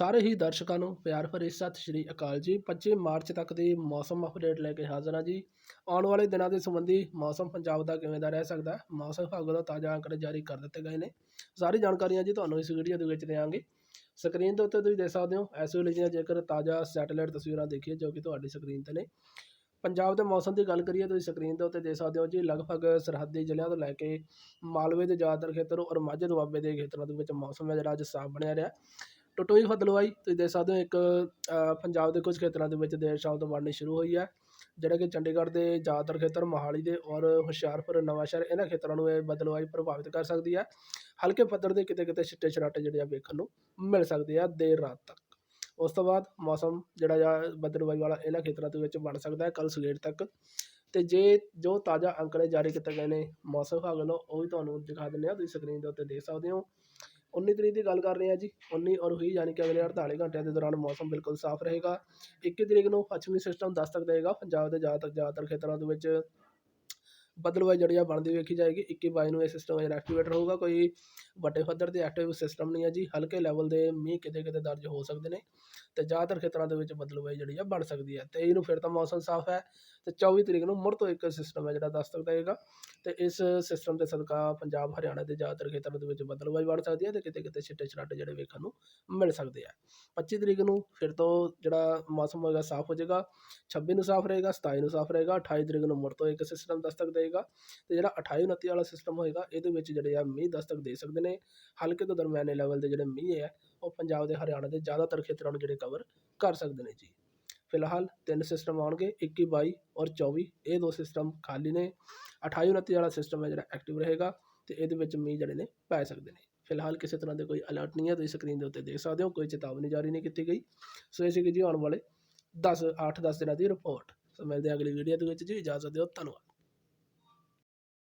ਸਾਰੇ ਹੀ ਦਰਸ਼ਕਾਂ ਨੂੰ ਪਿਆਰ ਭਰੀ ਸਤਿ ਸ਼੍ਰੀ ਅਕਾਲ ਜੀ। 25 ਮਾਰਚ ਤੱਕ ਦੀ ਮੌਸਮ ਅਪਡੇਟ ਲੈ ਕੇ ਹਾਜ਼ਰ ਹਾਂ ਜੀ। ਆਉਣ ਵਾਲੇ ਦਿਨਾਂ ਦੇ ਸੰਬੰਧੀ ਮੌਸਮ ਪੰਜਾਬ ਦਾ ਕਿਵੇਂ ਦਾ ਰਹਿ ਸਕਦਾ ਹੈ? ਮੌਸਮ ਵਿਭਾਗ ਵੱਲੋਂ ਤਾਜ਼ਾ ਅੰਕੜੇ ਜਾਰੀ ਕਰ ਦਿੱਤੇ ਗਏ ਨੇ। ਸਾਰੀ ਜਾਣਕਾਰੀਆਂ ਜੀ ਤੁਹਾਨੂੰ ਇਸ ਵੀਡੀਓ ਦੇ ਵਿੱਚ ਦੇਵਾਂਗੇ ਸਕਰੀਨ ਦੇ ਉੱਤੇ ਤੁਸੀਂ ਦੇਖ ਸਕਦੇ ਹੋ, ਇਸ ਵੇਲੇ ਦੀਆਂ ਜੇਕਰ ਤਾਜ਼ਾ ਸੈਟੇਲਾਈਟ ਤਸਵੀਰਾਂ ਦੇਖੀਏ ਜੋ ਕਿ ਤੁਹਾਡੀ ਸਕਰੀਨ ਤੇ ਨੇ। ਪੰਜਾਬ ਦੇ ਮੌਸਮ ਦੀ ਗੱਲ ਕਰੀਏ, ਤੁਸੀਂ ਸਕਰੀਨ ਦੇ ਉੱਤੇ ਦੇਖ ਸਕਦੇ ਹੋ ਜੀ, ਲਗਭਗ ਸਰਹੱਦੀ ਜ਼ਿਲ੍ਹਿਆਂ ਤੋਂ ਲੈ ਕੇ ਮਾਲਵੇ ਦੇ ਜ਼ਿਆਦਾਤਰ ਖੇਤਰ ਔਰ ਮਾਝੇ ਦੁਆਬੇ ਦੇ ਖੇਤਰਾਂ ਦੇ ਵਿੱਚ ਮੌਸਮ ਹੈ ਜਿਹੜਾ ਅੱਜ ਸਾਫ਼ ਬਣਿਆ ਰਿਹਾ। ਟਟੋਈ ਫਤਲਵਾਈ ਤੁਸੀਂ ਦੇਖ ਸਕਦੇ ਹੋ ਇੱਕ ਪੰਜਾਬ ਦੇ ਕੁਝ ਖੇਤਰਾਂ ਦੇ ਵਿੱਚ ਦੇਰ ਸ਼ਾਮ ਤੋਂ ਬਣਨੀ ਸ਼ੁਰੂ ਹੋਈ ਹੈ। ਜਿਹੜਾ ਕਿ ਚੰਡੀਗੜ੍ਹ ਦੇ ਜ਼ਿਆਦਾਤਰ ਖੇਤਰ ਮੋਹਾਲੀ ਦੇ ਔਰ ਹੁਸ਼ਿਆਰਪੁਰ ਨਵਾਂਸ਼ਹਿਰ ਇਹਨਾਂ ਖੇਤਰਾਂ ਨੂੰ ਇਹ ਬਦਲਵਾਈ ਪ੍ਰਭਾਵਿਤ ਕਰ ਸਕਦੀ ਹੈ। ਹਲਕੇ ਪੱਧਰ ਦੇ ਕਿਤੇ ਕਿਤੇ ਛਿੱਟੇ ਛਰਾਟੇ ਜਿਹੜੇ ਆ ਵੇਖਣ ਨੂੰ ਮਿਲ ਸਕਦੇ ਆ ਦੇਰ ਰਾਤ ਤੱਕ। ਉਸ ਤੋਂ ਬਾਅਦ ਮੌਸਮ ਜਿਹੜਾ ਆ ਬਦਲਵਾਈ ਵਾਲਾ ਇਹਨਾਂ ਖੇਤਰਾਂ ਦੇ ਵਿੱਚ ਬਣ ਸਕਦਾ ਹੈ। ਕੱਲ ਸਵੇਰ ਤੱਕ। ਤੇ ਜੇ ਜੋ ਤਾਜ਼ਾ ਅੰਕੜੇ ਜਾਰੀ ਕੀਤੇ ਗਏ ਨੇ ਮੌਸਮ ਵਿਭਾਗ ਵੱਲੋਂ, ਉਹ ਵੀ ਤੁਹਾਨੂੰ ਦਿਖਾ ਦਿੰਦੇ ਆ ਤੁਸੀਂ ਸਕਰੀਨ ਦੇ ਉੱਤੇ ਦੇਖ ਸਕਦੇ ਹੋ। 19 ਤਰੀਕ ਦੀ ਗੱਲ ਕਰ ਰਹੇ ਹਾਂ ਜੀ 19 ਔਰ 20 ਯਾਨੀ ਕਿ ਅਗਲੇ 48 ਘੰਟਿਆਂ ਦੇ ਦੌਰਾਨ ਮੌਸਮ ਬਿਲਕੁਲ ਸਾਫ਼ ਰਹੇਗਾ। 21 ਤਰੀਕ ਨੂੰ ਪੱਛਮੀ ਸਿਸਟਮ ਦਸਤਕ ਦੇਵੇਗਾ ਪੰਜਾਬ ਦੇ ਜ਼ਿਆਦਾਤਰ ਜ਼ਿਆਦਾਤਰ ਖੇਤਰਾਂ ਦੇ ਵਿੱਚ ਬਦਲਵਾਈ ਜਿਹੜੀ ਆ ਬਣਦੀ ਵੇਖੀ ਜਾਏਗੀ। 21 22 ਨੂੰ ਇਹ ਸਿਸਟਮ ਜਿਹੜਾ ਐਕਟੀਵੇਟ ਰਹੂਗਾ, ਕੋਈ ਵੱਡੇ ਪੱਧਰ ਤੇ ਐਕਟਿਵ ਸਿਸਟਮ ਨਹੀਂ ਹੈ ਜੀ, ਹਲਕੇ ਲੈਵਲ ਦੇ ਮੀਂਹ ਕਿਤੇ ਕਿਤੇ ਦਰਜ ਹੋ ਸਕਦੇ ਨੇ ਤੇ ਜ਼ਿਆਦਾਤਰ ਖੇਤਰਾਂ ਦੇ ਵਿੱਚ ਬਦਲਵਾਈ ਜਿਹੜੀ ਆ ਬਣ ਸਕਦੀ ਹੈ। 23 ਨੂੰ ਫਿਰ ਤਾਂ ਮੌਸਮ ਸਾਫ਼ ਹੈ ਤੇ 24 ਤਰੀਕ ਨੂੰ ਮੁੜ ਤੋਂ ਇੱਕ ਸਿਸਟਮ ਹੈ ਜਿਹੜਾ ਦਸਤਕ ਦੇਵੇਗਾ ਤੇ ਇਸ ਸਿਸਟਮ ਦੇ ਸਦਕਾ ਪੰਜਾਬ ਹਰਿਆਣਾ ਦੇ ਜ਼ਿਆਦਾਤਰ ਖੇਤਰਾਂ ਦੇ ਵਿੱਚ ਬਦਲਵਾਈ ਬਣ ਸਕਦੀ ਹੈ ਤੇ ਕਿਤੇ ਕਿਤੇ ਛਿੱਟੇ ਛਰਾਟੇ ਜਿਹੜੇ ਵੇਖਣ ਨੂੰ ਮਿਲ ਸਕਦੇ ਆ। 25 ਤਰੀਕ ਨੂੰ ਫਿਰ ਤੋਂ ਜਿਹੜਾ ਮੌਸਮ ਹੋਏਗਾ ਸਾਫ਼ ਹੋ ਜਾਏਗਾ 26 ਨੂੰ ਸਾਫ਼ ਰਹੇਗਾ 27 ਨੂੰ ਸਾਫ਼ ਰਹੇਗਾ 28 ਤਰੀਕ ਨੂੰ ਮੁੜ ਤੋਂ ਇੱਕ ਸਿਸਟਮ ਦਸਤਕ ਦੇਵੇਗਾ ਤੇ ਜਿਹੜਾ 28 29 ਵਾਲਾ ਸਿਸਟਮ ਹੋਏਗਾ, ਇਹਦੇ ਵਿੱਚ ਜਿਹੜੇ ਆ ਮੀਂਹ ਦਸਤਕ ਦੇ ਸਕਦੇ ਨੇ। ਹਲਕੇ ਤੋਂ ਦਰਮਿਆਨੇ ਲੈਵਲ ਦੇ ਜਿਹੜੇ ਮੀਂਹ ਹੈ, ਉਹ ਪੰਜਾਬ ਦੇ ਹਰਿਆਣਾ ਦੇ ਜ਼ਿਆਦਾਤਰ ਖੇਤਰਾਂ ਨੂੰ ਜਿਹੜੇ ਕਵਰ ਕਰ ਸਕਦੇ ਨੇ ਜੀ। ਫਿਲਹਾਲ ਤਿੰਨ ਸਿਸਟਮ ਆਉਣਗੇ 21 22 ਔਰ 24 ਇਹ ਦੋ ਸਿਸਟਮ ਖਾਲੀ ਨੇ। 28 29 ਵਾਲਾ ਸਿਸਟਮ ਹੈ ਜਿਹੜਾ ਐਕਟਿਵ ਰਹੇਗਾ ਤੇ ਇਹਦੇ ਵਿੱਚ ਮੀਂਹ ਜਿਹੜੇ ਨੇ ਪੈ ਸਕਦੇ ਨੇ। ਫਿਲਹਾਲ ਕਿਸੇ ਤਰ੍ਹਾਂ ਦੇ ਕੋਈ ਅਲਰਟ ਨਹੀਂ ਹੈ, ਤੁਸੀਂ ਸਕਰੀਨ ਦੇ ਉੱਤੇ ਦੇਖ ਸਕਦੇ ਹੋ, ਕੋਈ ਚੇਤਾਵਨੀ ਜਾਰੀ ਨਹੀਂ ਕੀਤੀ ਗਈ। ਸੋ ਇਹ ਸੀਗੀ ਜੀ ਆਉਣ ਵਾਲੇ 10 8 10 ਦਿਨਾਂ ਦੀ ਰਿਪੋਰਟ ਸੋ ਮਿਲਦੇ ਹਾਂ ਅਗਲੀ ਵੀਡੀਓ ਦੇ ਵਿੱਚ ਜੀ। ਇਜਾਜ਼ਤ ਦਿਓ, ਧੰਨਵਾਦ।